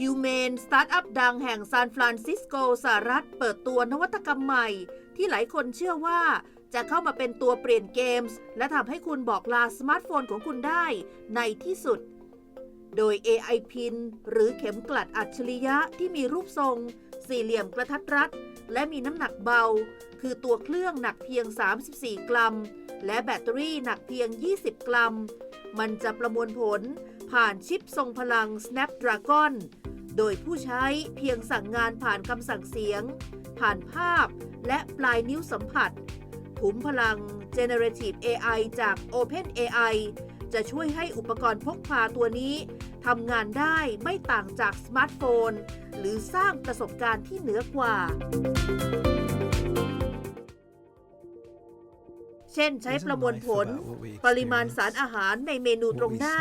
Humane สตาร์ทอัพดังแห่งซานฟรานซิสโกสหรัฐ เปิดตัวนวัตกรรมใหม่ ที่หลายคนเชื่อว่า จะเข้ามาเป็นตัวเปลี่ยนเกมส์ และทำให้คุณบอกลาสมาร์ทโฟนของคุณได้ในที่สุด โดย AI Pin หรือเข็มกลัดอัจฉริยะที่มีรูปทรง สี่เหลี่ยมกระทัดรัด และมีน้ำหนักเบา คือตัวเครื่องหนักเพียง 34 กรัม และแบตเตอรี่หนักเพียง 20 กรัม มันจะประมวลผล ผ่านชิปทรงพลัง Snapdragon โดยผู้ใช้เพียงสั่งงานผ่านคำสั่งเสียง ผ่านภาพและปลายนิ้วสัมผัส ขุมพลัง Generative AI จาก OpenAI จะช่วยให้อุปกรณ์พกพาตัวนี้ทำงานได้ไม่ต่างจากสมาร์ทโฟน หรือสร้างประสบการณ์ที่เหนือกว่า เช่นใช้ประมวลผล ปริมาณสารอาหารในเมนูตรงหน้า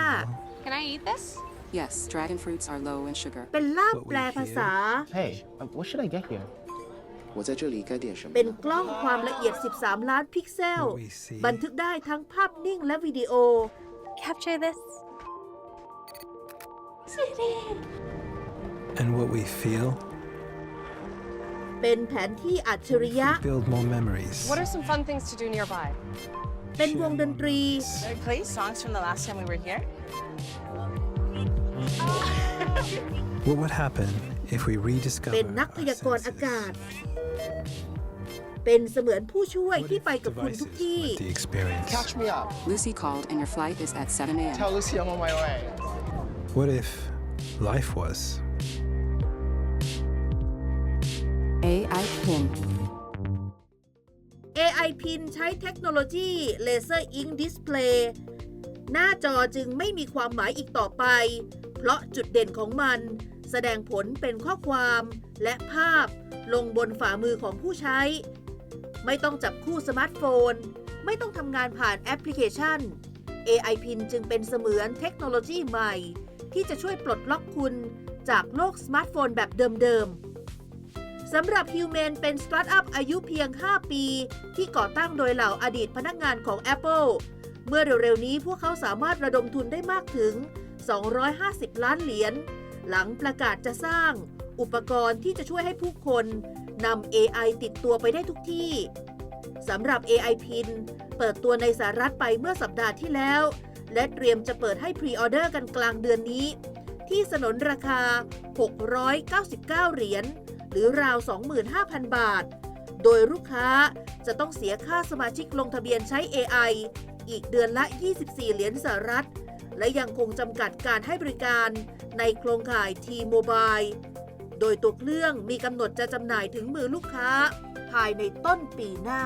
Can I eat this? Yes, dragon fruits are low in sugar. เป็นลาบแปลภาษา Hey, uh, what should I get here? 我在这里该点什么 เป็น กล้องความละเอียด 13 ล้านพิกเซล What we see บันทึกได้ทั้งภาพนิ่งและวิดีโอ Capture this. and what we feel. เป็นแผนที่อัจฉริยะ Build more memories. What are some fun things to do nearby? เป็นวงดนตรี Should we play songs from the last time we were here? What would happen if we เป็น rediscover นักพ our ยากรณ์ senses? อากาศ เป็นเสมือนผู้ช่วย What ที่ if ไปกับคุณ devices ทุกที่ were the experience? Catch me up. Lucy called and your flight is at 7 a.m. Tell Lucy I'm on my way. What if life was? AI Pin. AI Pin ใช้เทคโนโลยี Laser Ink Display หน้าจอจึงไม่มีความหมายอีกต่อไป เพราะจุดเด่นของมัน แสดงผลเป็นข้อความและภาพลงบนฝ่ามือของผู้ใช้ ไม่ต้องจับคู่สมาร์ทโฟน ไม่ต้องทำงานผ่านแอปพลิเคชัน AI Pin จึงเป็นเสมือนเทคโนโลยีใหม่ ที่จะช่วยปลดล็อกคุณจากโลกสมาร์ทโฟนแบบเดิมๆสำหรับ Human เป็นสตาร์ทอัพอายุเพียง 5 ปี ที่ก่อตั้งโดยเหล่าอดีตพนักงานของ Apple เมื่อเร็วๆนี้พวกเขาสามารถระดมทุนได้มากถึง 250 ล้านเหรียญ หลังประกาศจะสร้าง อุปกรณ์ที่จะช่วยให้ผู้คนนำ AI ติดตัวไปได้ทุกที่ สำหรับ AI Pin เปิดตัวในสหรัฐไปเมื่อสัปดาห์ที่แล้ว และเตรียมจะเปิดให้พรีออเดอร์กันกลางเดือนนี้ ที่สนนราคา 699 เหรียญ หรือราว 25,000 บาท โดยลูกค้าจะต้องเสียค่าสมาชิกลงทะเบียนใช้ AI อีกเดือนละ 24 เหรียญสหรัฐ และยังคงจำกัดการให้บริการในโครงข่าย T-Mobile โดยตัวเครื่องมีกำหนดจะจำหน่ายถึงมือลูกค้า ภายในต้นปีหน้า